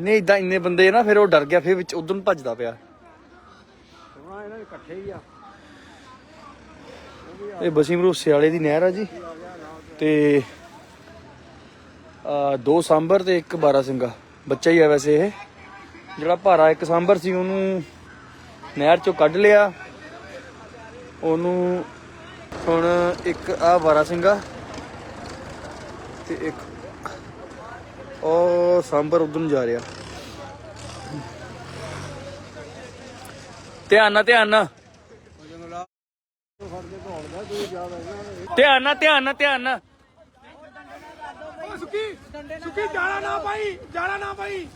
ਨਹੀਂ ਇਦਾਂ ਇੰਨੇ ਬੰਦੇ ਨਾ ਫਿਰ ਉਹ ਡਰ ਗਿਆ ਫਿਰ ਵਿੱਚ ਉਧਰ ਨੂੰ ਭੱਜਦਾ ਪਿਆ। ਹੁਣ ਇਹਨਾਂ ਦੇ ਇਕੱਠੇ ਹੀ ਆ। ਇਹ ਦੀ ਨਹਿਰ ਆ ਜੀ। ਤੇ ਆ ਦੋ ਸਾਂਬਰ ਤੇ ਇੱਕ ਬਾਰਾ ਸਿੰਘਾ। ਬੱਚਾ ਹੀ ਆ ਵੈਸੇ ਇਹ। ਜਿਹੜਾ ਭਾਰਾ ਇੱਕ ਸਾਂਬਰ ਸੀ ਉਹਨੂੰ ਨਹਿਰ ਚੋਂ ਕੱਢ ਲਿਆ। ਉਹਨੂੰ ਹੁਣ ਇੱਕ ਆ ਬਾਰਾ ਸਿੰਘਾ ਤੇ ਇੱਕ ਉਹ ਸਾਂਬਰ ਉਧਰ ਨੂੰ ਜਾ ਰਿਹਾ। ਧਿਆਨ ਨਾਲ ਧਿਆਨ ਨਾਲ। ਧਿਆਨ ਨਾਲ ਧਿਆਨ ਨਾਲ ਧਿਆਨ ਨਾਲ। ਓ ਸੁੱਕੀ ਸੁੱਕੀ ਜਾਲਾ ਨਾ ਪਾਈ ਜਾਲਾ ਨਾ ਪਾਈ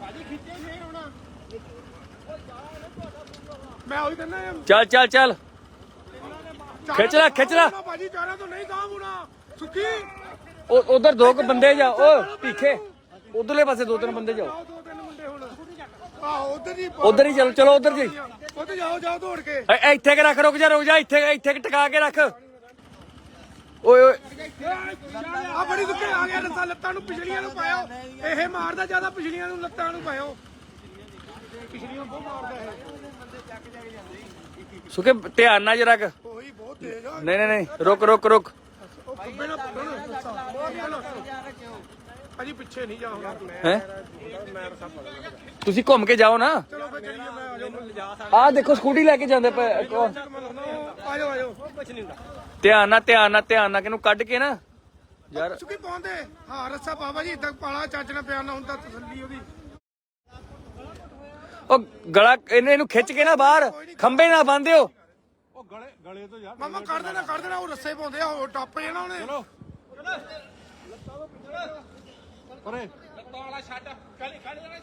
ਭਾਜੀ ਖਿੱਚੇ ਫੇਰ ਹੋਣਾ। ਮੈਂ ਉਹੀ ਕਹਿੰਦਾ ਇਹ ਚੱਲ ਚੱਲ ਚੱਲ। ਖਿੱਚ ਲੈ, ਖਿੱਚ ਲੈ। ਭਾਜੀ ਜਾਲਾ ਤੋਂ ਨਹੀਂ ਕਾਮ ਹੋਣਾ। ਸੁੱਕੀ। ਉਹ ਉਧਰ ਦੋ ਕੁ ਬੰਦੇ ਜਾ ਓ ਭੀਖੇ। ਉਧਰਲੇ ਪਾਸੇ ਦੋ ਤਿੰਨ ਬੰਦੇ ਜਾਓ। ਦੋ ਤਿੰਨ ਮੁੰਡੇ ਹੁਣ ਆਹੋ ਉਧਰ ਜੀ ਉਧਰ ਹੀ ਚਲੋ ਚਲੋ ਉਧਰ ਜੀ। ਉੱਥੇ ਜਾਓ ਜਾਓ ਦੌੜ ਕੇ ਐ- ਐ ਇੱਥੇ ਕਿ ਰੱਖ ਰੁਕ ਜਾ ਰੁਕ ਜਾ, ਇੱਥੇ ਇੱਥੇ ਕੁ ਟਿਕਾ ਕੇ ਰੱਖ। ਓਏ ਓਏ। ਆ ਬੜੀ ਦੁੱਕੇ ਆ ਗਿਆ ਲੱਤਾਂ ਲੱਤਾਂ ਨੂੰ ਪਿਛਲੀਆਂ ਨੂੰ ਪਾਇਓ ਇਹ ਮਾਰਦਾ ਜ਼ਿਆਦਾ ਪਿਛਲੀਆਂ ਨੂੰ ਲੱਤਾਂ ਨੂੰ ਪਾਇਓ ਪਿਛਲੀਆਂ ਬਹੁਤ ਮਾਰਦਾ ਇਹ ਸੁਕੇ ਧਿਆਨ ਨਾਲ ਜਰਾ ਕ। ਉਹੀ ਬਹੁਤ ਤੇਜ਼ ਆ ਨਹੀਂ ਨਹੀਂ ਨਹੀਂ, ਰੁਕ ਰੁਕ ਰੁਕ। ਉਹ ਖੱਬੇ ਨਾਲ ਪੜਨ ਅਜੀ ਪਿੱਛੇ ਨਹੀਂ ਜਾ ਹੋਣਾ ਹੈ? ਤੁਸੀਂ ਘੁੰਮ ਕੇ ਜਾਓ ਨਾ। ਚਲੋ ਫੇ ਚਲੀਏ ਮੈਂ ਆ ਜਾਓ ਦੇਖੋ ਸਕੂਟੀ ਲੈ ਕੇ ਜਾਂਦੇ ਪਏ ਆ ਜਾਓ ਆ ਜਾਓ। ਕੁਛ ਨਹੀਂ ਹੁੰਦਾ। ਧਿਆਨ ਨਾਲ ਧਿਆਨ ਨਾਲ ਧਿਆਨ ਨਾਲ ਕਿਨੂੰ ਕੱਢ ਕੇ ਨਾ। ਯਾਰ। ਸੁੱਕੀ ਪਾਉਂਦੇ। ਹਾਂ ਰੱਸਾ ਬਾਬਾ ਜੀ ਇਦਾਂ ਪਾਲਾ ਨਾਲ ਪਿਆ ਨਾ ਹੁੰਦਾ ਤਸੱਲੀ ਉਹਦੀ। ਉਹ ਗਲਾ ਇਹਨੇ ਇਹਨੂੰ ਖਿੱਚ ਕੇ ਨਾ ਬਾਹਰ ਖੰਬੇ ਨਾ ਬੰਨਿਓ ਉਹ ਗਲੇ ਗਲੇ ਤੋਂ ਯਾਰ ਮਾਮਾ ਕੱਢ ਦੇਣਾ ਕੱਢ ਦੇਣਾ ਉਹ ਰੱਸੇ ਪਾਉਂਦੇ ਆ ਉਹ ਟੱਪ ਜਾਣਾ ਉਹਨੇ।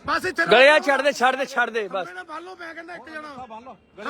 ਬਸ ਇੱਥੇ ਗਲਿਆ ਛੱਡ ਦੇ ਛੱਡ ਦੇ ਛੱਡ ਦੇ ਬਸ। ਬੰਨ ਲਓ ਮੈਂ ਕਹਿੰਦਾ ਇੱਕ ਜਣਾ।